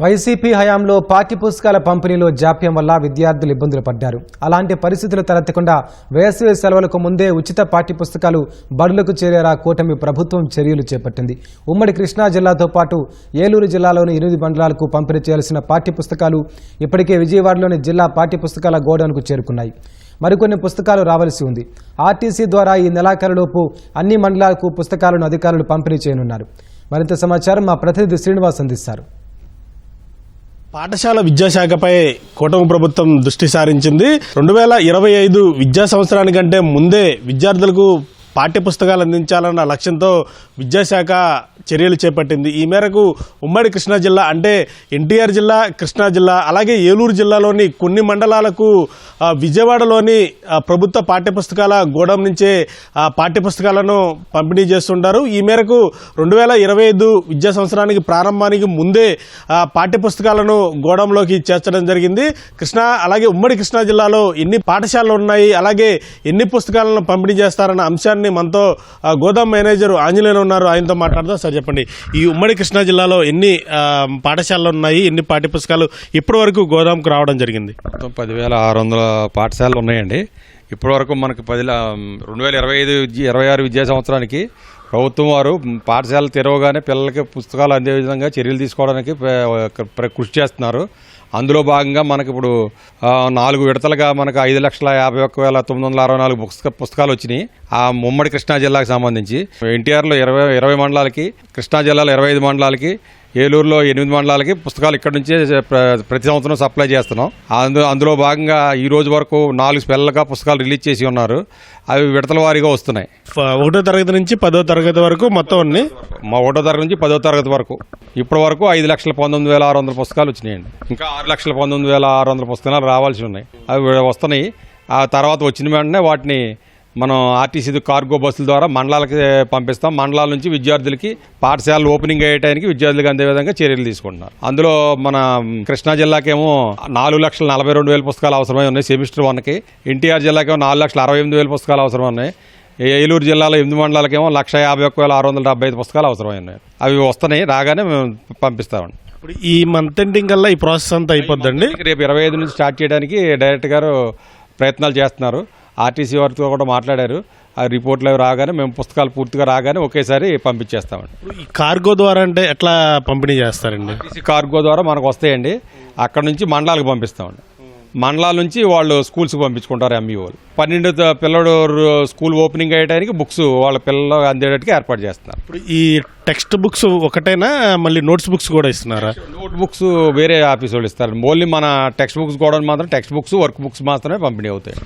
YCP హయాంలో పాఠ్య పుస్తకాల పంపిణీలో జాప్యం వల్ల విద్యార్థులు ఇబ్బందులు పడ్డారు. అలాంటి పరిస్థితులు తలెత్తకుండా వేసవి సెలవులకు ముందే ఉచిత పాఠ్య పుస్తకాలు బడులకు చేరేలా కూటమి ప్రభుత్వం చర్యలు చేపట్టింది. ఉమ్మడి కృష్ణా జిల్లాతో పాటు ఏలూరు జిల్లాలోని ఎనిమిది మండలాలకు పంపిణీ చేయాల్సిన పాఠ్య పుస్తకాలు ఇప్పటికే విజయవాడలోని జిల్లా పాఠ్య పుస్తకాల గోడౌన్కు చేరుకున్నాయి. మరికొన్ని పుస్తకాలు రావాల్సి ఉంది. ఆర్టీసీ ద్వారా ఈ నెలాఖరులోపు అన్ని మండలాలకు పుస్తకాలను అధికారులు పంపిణీ చేయనున్నారు. మరింత సమాచారం మా ప్రతినిధి శ్రీనివాస్ అందిస్తారు. పాఠశాల విద్యాశాఖపై కూటమి ప్రభుత్వం దృష్టి సారించింది. రెండు వేల ఇరవై ఐదు విద్యా సంవత్సరానికంటే ముందే విద్యార్థులకు పాఠ్య పుస్తకాలు అందించాలన్న లక్ష్యంతో విద్యాశాఖ చర్యలు చేపట్టింది. ఈ మేరకు ఉమ్మడి కృష్ణా జిల్లా అంటే ఎన్టీఆర్ జిల్లా కృష్ణా జిల్లా అలాగే ఏలూరు జిల్లాలోని కొన్ని మండలాలకు విజయవాడలోని ప్రభుత్వ పాఠ్యపుస్తకాల గోడం నుంచే పాఠ్యపుస్తకాలను పంపిణీ చేస్తుంటారు. ఈ మేరకు రెండు వేల ఇరవై ఐదు విద్యా సంవత్సరానికి ప్రారంభానికి ముందే పాఠ్యపుస్తకాలను గోడంలోకి చేర్చడం జరిగింది. కృష్ణా అలాగే ఉమ్మడి కృష్ణా జిల్లాలో ఎన్ని పాఠశాలలు ఉన్నాయి అలాగే ఎన్ని పుస్తకాలను పంపిణీ చేస్తారన్న అంశాన్ని మనతో గోదాం మేనేజర్ ఆంజనేయులు ఉన్నారు. ఆయనతో మాట్లాడదాం. సార్ చెప్పండి. ఈ ఉమ్మడి కృష్ణా జిల్లాలో ఎన్ని పాఠశాలలు ఉన్నాయి? ఎన్ని పాఠ్యపుస్తకాలు ఇప్పటి వరకు గోదాంకు రావడం జరిగింది? మొత్తం పదివేల ఆరు వందల పాఠశాలలు ఉన్నాయండి. ఇప్పటివరకు మనకు పది రెండు వేల ఇరవై ఐదు ఇరవై ఆరు విద్యా సంవత్సరానికి ప్రభుత్వం వారు పాఠశాలలు తెరవగానే పిల్లలకి పుస్తకాలు అందే విధంగా చర్యలు తీసుకోవడానికి ప్ర- కృషి చేస్తున్నారు. అందులో భాగంగా మనకి ఇప్పుడు నాలుగు విడతలుగా మనకు ఐదు లక్షల యాభై ఒక్క వేల తొమ్మిది వందల అరవై నాలుగు పుస్తక పుస్తకాలు వచ్చినాయి. ఆ ముమ్మడి కృష్ణా జిల్లాకు సంబంధించి. ఎన్టీఆర్లో ఇరవై ఇరవై మండలాలకి కృష్ణా జిల్లాలో ఇరవై ఐదు మండలాలకి ఏలూరులో ఎనిమిది మండలాలకి పుస్తకాలు ఇక్కడ నుంచే ప్ర- ప్రతి సంవత్సరం సప్లై చేస్తున్నాం. అందు అందులో భాగంగా ఈ రోజు వరకు నాలుగు స్పెల్లగా పుస్తకాలు రిలీజ్ చేసి ఉన్నారు. అవి విడతల వారీగా వస్తున్నాయి. ఒకటో తరగతి నుంచి పదో తరగతి వరకు మొత్తం అన్ని? మా ఒకటో తరగతి నుంచి పదో తరగతి వరకు. ఇప్పటి వరకు ఐదు లక్షల పంతొమ్మిది వేల ఆరు వందల పుస్తకాలు వచ్చినాయండి. ఇంకా ఆరు లక్షల పంతొమ్మిది వేల ఆరు వందల పుస్తకాలు రావాల్సి ఉన్నాయి. అవి వస్తున్నాయి. ఆ తర్వాత వచ్చిన వెంటనే వాటిని మనం ఆర్టీసీ కార్గో బస్సుల ద్వారా మండలాలకి పంపిస్తాం. మండలాల నుంచి విద్యార్థులకి పాఠశాలలు ఓపెనింగ్ అయ్యేటానికి విద్యార్థులకు అందే విధంగా చర్యలు తీసుకుంటున్నారు. అందులో మన కృష్ణా జిల్లాకేమో నాలుగు లక్షల నలభై రెండు వేల పుస్తకాలు అవసరమై ఉన్నాయి. సెమిస్టర్ వన్కి ఎన్టీఆర్ జిల్లాకేమో నాలుగు లక్షల అరవై ఎనిమిది వేల పుస్తకాలు అవసరం ఉన్నాయి. ఏలూరు జిల్లాలో ఎనిమిది మండలాలకేమో లక్ష యాభై ఒక్క వేల ఆరు వందల డెబ్బై ఐదు పుస్తకాలు అవసరమై ఉన్నాయి. అవి వస్తున్నాయి. రాగానే మేము పంపిస్తామండి ఇప్పుడు ఈ మంత్ ఎండింగ్ కల్లా ఈ ప్రాసెస్ అంతా అయిపోద్దండి? రేపు ఇరవై ఐదు నుంచి స్టార్ట్ చేయడానికి డైరెక్టర్ గారు ప్రయత్నాలు చేస్తున్నారు. ఆర్టీసీ వారితో కూడా మాట్లాడారు. ఆ రిపోర్ట్లు అవి రాగానే మేము పుస్తకాలు పూర్తిగా రాగానే ఒకేసారి పంపించేస్తామండి. ఈ కార్గో ద్వారా అంటే ఎట్లా పంపిణీ చేస్తారండి? కార్గో ద్వారా మనకు వస్తాయండి. అక్కడ నుంచి మండలాలకు పంపిస్తామండి. మండలాల నుంచి వాళ్ళు స్కూల్స్కి పంపించుకుంటారు ఎంఈఓలు పన్నెండు త- పిల్లడు స్కూల్ ఓపెనింగ్ అయ్యడానికి బుక్స్ వాళ్ళ పిల్లలు అందేటట్టుగా ఏర్పాటు చేస్తున్నారు. ఇప్పుడు ఈ టెక్స్ట్ బుక్స్ ఒకటేనా మళ్ళీ నోట్స్ బుక్స్ కూడా ఇస్తున్నారా? నోట్ బుక్స్ వేరే ఆఫీస్ వాళ్ళు ఇస్తారు. ఓన్లీ మన టెక్స్ట్ బుక్స్ కూడా మాత్రం టెక్స్ట్ బుక్స్ వర్క్ బుక్స్ మాత్రమే పంపిణీ అవుతాయి.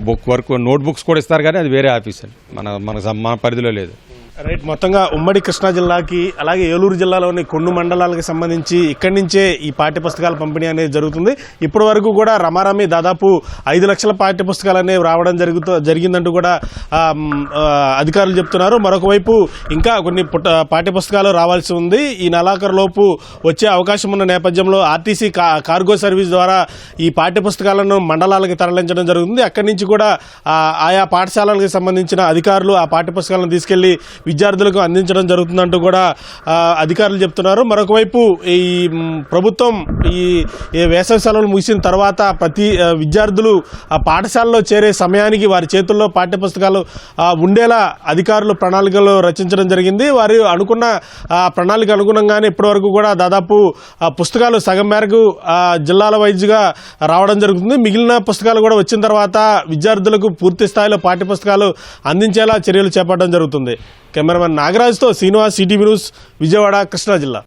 బుక్ వర్క్ నోట్ బుక్స్ కూడా ఇస్తారు కానీ అది వేరే ఆఫీస్ అండి. మన మన మన పరిధిలో లేదు. రైట్ మొత్తంగా ఉమ్మడి కృష్ణా జిల్లాకి అలాగే ఏలూరు జిల్లాలోని కొన్ని మండలాలకు సంబంధించి ఇక్కడి నుంచే ఈ పాఠ్య పుస్తకాల పంపిణీ అనేది జరుగుతుంది. ఇప్పటి వరకు కూడా రమారమి దాదాపు ఐదు లక్షల పాఠ్య పుస్తకాలు అనేవి రావడం జరుగుతూ జరిగిందంటూ కూడా అధికారులు చెప్తున్నారు. మరొకవైపు ఇంకా కొన్ని పుట్ట పాఠ్య పుస్తకాలు రావాల్సి ఉంది. ఈ నెలాఖరులోపు వచ్చే అవకాశం ఉన్న నేపథ్యంలో ఆర్టీసీ కార్గో సర్వీస్ ద్వారా ఈ పాఠ్య పుస్తకాలను మండలాలకు తరలించడం జరుగుతుంది. అక్కడి నుంచి కూడా ఆయా పాఠశాలలకు సంబంధించిన అధికారులు ఆ పాఠ్య పుస్తకాలను తీసుకెళ్ళి విద్యార్థులకు అందించడం జరుగుతుందంటూ కూడా అధికారులు చెప్తున్నారు. మరొకవైపు ఈ ప్రభుత్వం ఈ వేసవి సెలవులు ముగిసిన తర్వాత ప్రతి విద్యార్థులు ఆ పాఠశాలలో చేరే సమయానికి వారి చేతుల్లో పాఠ్య పుస్తకాలు ఉండేలా అధికారులు ప్రణాళికలు రచించడం జరిగింది. వారు అనుకున్న ప్రణాళిక అనుగుణంగానే ఇప్పటివరకు కూడా దాదాపు ఆ, పుస్తకాలు సగం మేరకు జిల్లాల వైద్యుగా రావడం జరుగుతుంది. మిగిలిన పుస్తకాలు కూడా వచ్చిన తర్వాత విద్యార్థులకు పూర్తి స్థాయిలో పాఠ్య పుస్తకాలు అందించేలా చర్యలు చేపట్టడం జరుగుతుంది. కెమెరామెన్ నాగరాజ్తో శ్రీనివాస్ సిటీవీ న్యూస్ విజయవాడ కృష్ణా జిల్లా.